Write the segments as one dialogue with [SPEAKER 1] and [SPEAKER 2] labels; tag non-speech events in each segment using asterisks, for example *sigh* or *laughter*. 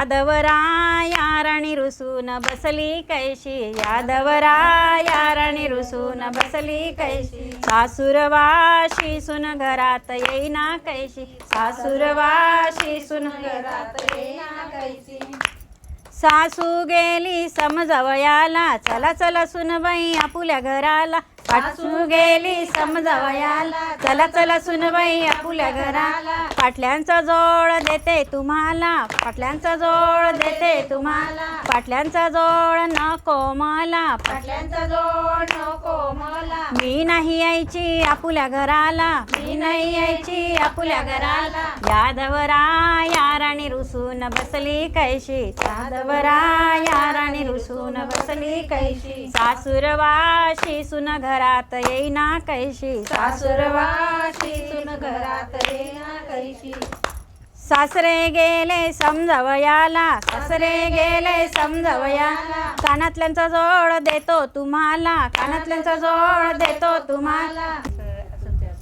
[SPEAKER 1] यादवराया राणी रुसून बसली कैशी? यादवराया राणी रुसून बसली कैशी? सासुरवाशी सुन घरात येईना कैशी? सासुरवाशी सुन घरात येईना कैशी? सासू गेली समजवयाला चला चला सुनबाई आपुल्या घराला. पाठसू गेली समजावयाला. चला चला सुनबाई आपुल्या घराला. पाटल्यांचा जोड देते तुम्हाला. पाटल्यांचा जोड देते तुम्हाला. पाटल्यांचा जोड नको मला. पाटल्यांचा जोड नको मला. मी नाही यायची आपुल्या घराला. मी नाही यायची आपुल्या घराला. यादवरा या राणी रुसून बसली कैशी? यादवरा या राणी रुसून बसली कैशी? सासुरवाशी सुन घरात येईना कैशी? सासुरवाशी सुन घरात येईना कैशी? सासरे गेले समजवयाला सासरे गेले समजवयाला कानातल्यांचा जोड देतो तुम्हाला. कानातल्यांचा जोड देतो तुम्हाला.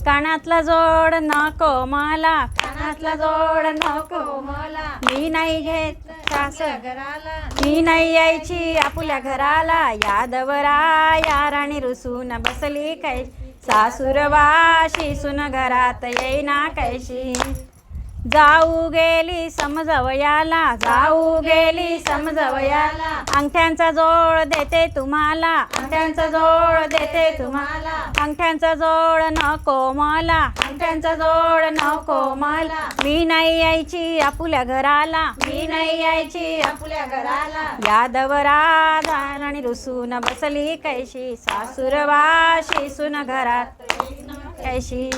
[SPEAKER 1] कानातला जोड नको मला. कानातला जोड नको मला. मी नाही घेत सास घराला. मी नाही यायची आपुल्या घराला. यादवरा या राणी रुसून बसली काय सासुरवाशी सुन घरात येईना कैशी. जाऊ गेली समजवयाला जाऊ गेली समजवयाला अंगठ्यांचा जोड देते तुम्हाला. अंगठ्यांचा जोड देते तुम्हाला. अंगठ्यांचा जोड नको मला. अंगठ्यांचा जोड नको मला. मी नाही यायची आपुल्या घराला. मी नाही यायची आपुल्या घराला. यादवरा आणि रुसून बसली कैशी. सासुरवाशी सुन घरात. कैशी?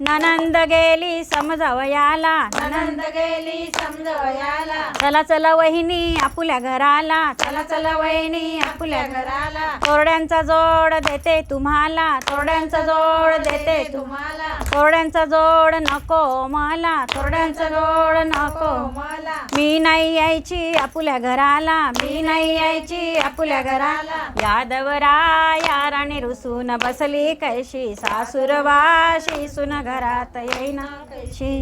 [SPEAKER 1] ननंद गेली समजवयाला. ननंद गेली समजवयाला. चला चला वहिनी आपुल्या घराला. चला चला वहिनी आपुल्या घराला. तोरड्यांचा जोड देते तुम्हाला. तोरड्यांचा जोड देते तुम्हाला. तोरड्यांचा जोड नको मला. तोरड्यांचा जोड नको मला. मी नाही यायची आपुल्या घराला. मी नाही यायची आपुल्या घराला. यादवरा या राणी रुसून बसली कैशी? सासुरवाशी सुन घरात येईना कैशी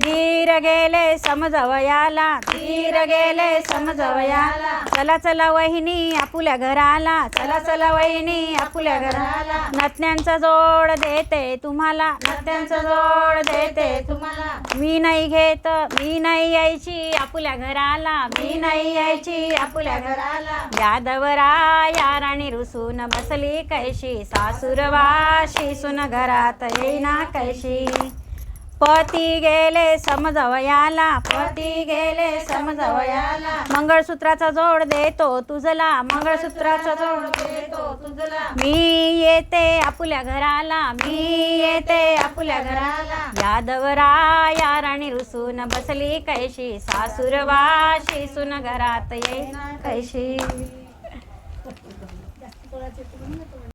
[SPEAKER 1] धीर गेले समजवयाला धीर गेले समजवयाला चला चला वहिनी आपुल्या घराला. चला चला वहिनी आपुल्या घराला. नत्यांचा जोड देते तुम्हाला. नत्यांचा जोड देते तुम्हाला. मी नाही घेत मी नाही यायची आपुल्या घराला. मी नाही यायची आपुल्या घराला. यादवरा या राणी रुसून बसली कैशी. सासुरवाशी सुन घरात येईना कैशी. पती गेले समजवयाला पती गेले समजवयाला मंगळसूत्राचा जोड देतो तुझला. मंगळसूत्राचा जोड देतो तुझला. मी येते आपुल्या घराला. मी येते आपुल्या घराला. यादवरा या राणी रुसून बसली कैशी. सासुरवाशी सुन घरात ये कैशी. *laughs*